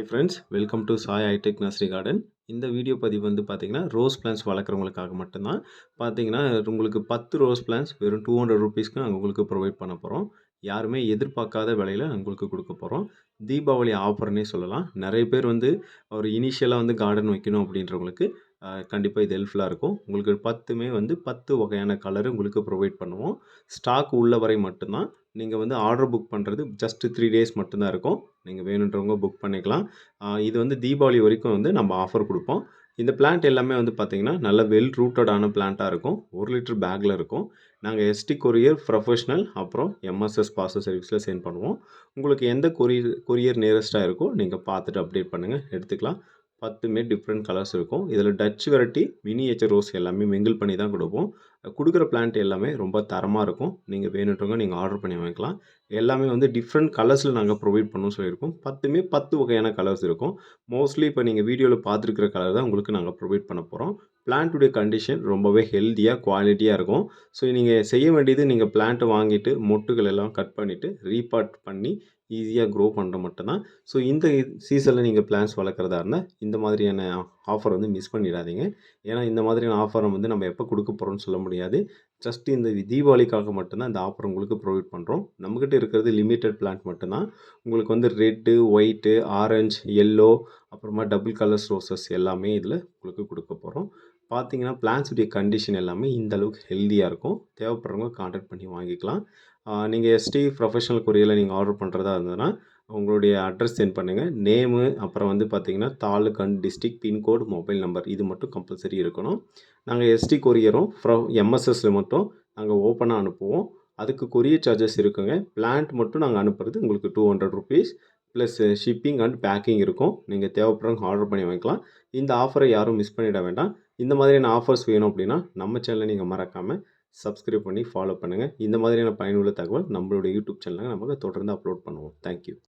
Hi friends welcome to Sai hitech nursery garden இந்த video பதிவு வந்து பார்த்தீங்கன்னா ரோஸ் பிளான்ஸ் வளர்க்குறவங்களுக்காக மட்டும்தான். பார்த்தீங்கன்னா உங்களுக்கு பத்து ரோஸ் பிளான்ஸ் வெறும் டூ ஹண்ட்ரட் ருபீஸ்க்கு நாங்கள் உங்களுக்கு ப்ரொவைட் பண்ண போகிறோம் யாருமே எதிர்பார்க்காத விலையில் உங்களுக்கு கொடுக்க போகிறோம் தீபாவளி ஆஃபர்னே சொல்லலாம். நிறைய பேர் வந்து ஒரு இனிஷியலாக வந்து கார்டன் வைக்கணும் அப்படின்றவங்களுக்கு கண்டிப்பாக இது ஹெல்ப்ஃபுல்லாக இருக்கும். உங்களுக்கு பத்துமே வந்து பத்து வகையான கலர் உங்களுக்கு ப்ரொவைட் பண்ணுவோம். ஸ்டாக் உள்ள வரை மட்டும்தான். நீங்கள் வந்து ஆர்டர் புக் பண்ணுறது ஜஸ்ட்டு த்ரீ டேஸ் மட்டும்தான் இருக்கும். நீங்கள் வேணுன்றவங்க புக் பண்ணிக்கலாம். இது வந்து தீபாவளி வரைக்கும் வந்து நம்ம ஆஃபர் கொடுப்போம். இந்த பிளான்ட் எல்லாமே வந்து பார்த்திங்கன்னா நல்ல வெல் ரூட்டடான பிளான்ட்டாக இருக்கும். ஒரு லிட்டர் பேக்கில் இருக்கும். நாங்கள் எஸ்டி கொரியர் ப்ரொஃபஷ்னல் அப்புறம் எம்எஸ்எஸ் பார்சல் சர்வீஸில் சென்ட் பண்ணுவோம். உங்களுக்கு எந்த கொரியர் கொரியர் நியரஸ்ட்டாக இருக்கோ நீங்கள் பார்த்துட்டு அப்டேட் பண்ணுங்கள் எடுத்துக்கலாம். பத்துமே டிஃப்ரெண்ட் கலர்ஸ் இருக்கும். இதில் டச் வெரைட்டி மினியேச்சர் ரோஸ் எல்லாமே மிங்கிள் பண்ணி தான் கொடுப்போம். கொடுக்குற பிளான்ட் எல்லாமே ரொம்ப தரமாக இருக்கும். நீங்கள் வேணுன்றவங்க நீங்கள் ஆர்டர் பண்ணி வாங்கிக்கலாம். எல்லாமே வந்து டிஃப்ரெண்ட் கலர்ஸில் நாங்கள் ப்ரொவைட் பண்ணணும் சொல்லியிருக்கோம். பத்துமே பத்து வகையான கலர்ஸ் இருக்கும். மோஸ்ட்லி இப்போ நீங்கள் வீடியோவில் பார்த்துருக்கிற கலர் தான் உங்களுக்கு நாங்கள் ப்ரொவைட் பண்ண போகிறோம் பிளான்ட்டுடைய கண்டிஷன் ரொம்பவே ஹெல்த்தியாக குவாலிட்டியாக இருக்கும். ஸோ நீங்கள் செய்ய வேண்டியது நீங்கள் பிளான்ட்டை வாங்கிட்டு மொட்டுகள் எல்லாம் கட் பண்ணிவிட்டு ரீபார்ட் பண்ணி ஈஸியாக க்ரோ பண்ணுற மட்டும்தான் ஸோ இந்த சீசனில் நீங்கள் பிளான்ஸ் வளர்க்குறதா இருந்தால் இந்த மாதிரியான ஆஃபர் வந்து மிஸ் பண்ணிடாதீங்க. ஏன்னா இந்த மாதிரியான ஆஃபரை வந்து நம்ம எப்போ கொடுக்க போகிறோம்னு சொல்ல முடியாது. முடியாது. ஜஸ்ட் இந்த தீபாவளிக்காக மட்டும்தான் இந்த ஆஃபர் உங்களுக்கு ப்ரொவைட் பண்ணுறோம் நம்மக்கிட்ட இருக்கிறது லிமிட்டட் பிளான்ட் மட்டும்தான். உங்களுக்கு வந்து ரெட்டு ஒயிட்டு ஆரஞ்சு எல்லோ அப்புறமா டபுள் கலர்ஸ் ரோசஸ் எல்லாமே இதில் உங்களுக்கு கொடுக்க போகிறோம் பார்த்தீங்கன்னா பிளான்ஸுடைய கண்டிஷன் எல்லாமே இந்த அளவுக்கு ஹெல்த்தியாக இருக்கும். தேவைப்படுறவங்க கான்டாக்ட் பண்ணி வாங்கிக்கலாம். நீங்கள் எஸ்டி ப்ரொஃபஷனல் கொரியரில் நீங்கள் ஆர்டர் பண்ணுறதா இருந்ததுன்னா உங்களுடைய அட்ரஸ் சென்ட் பண்ணுங்கள் நேமு அப்புறம் வந்து பார்த்தீங்கன்னா தாலுக்கன் district pin code mobile number இது மட்டும் கம்பல்சரி இருக்கணும். நாங்கள் எஸ்டி கொரியரும் ஃப்ரோ எம்எஸ்எஸில் மட்டும் நாங்கள் ஓப்பனாக அனுப்புவோம். அதுக்கு கொரியர் சார்ஜஸ் இருக்குங்க. பிளான்ட் மட்டும் நாங்கள் அனுப்புறது உங்களுக்கு two hundred rupees plus shipping and packing இருக்கும். நீங்கள் தேவைப்படுறவங்க ஆர்டர் பண்ணி வாங்கிக்கலாம். இந்த ஆஃபரை யாரும் மிஸ் பண்ணிட வேண்டாம். இந்த மாதிரியான ஆஃபர்ஸ் வேணும் அப்படின்னா நம்ம சேனலை நீங்கள் மறக்காமல் சப்ஸ்கிரைப் பண்ணி ஃபாலோ பண்ணுங்கள் இந்த மாதிரியான பயனுள்ள தகவல் நம்மளுடைய யூடியூப் சேனலில் நமக்கு தொடர்ந்து அப்லோட் பண்ணுவோம். தேங்க்யூ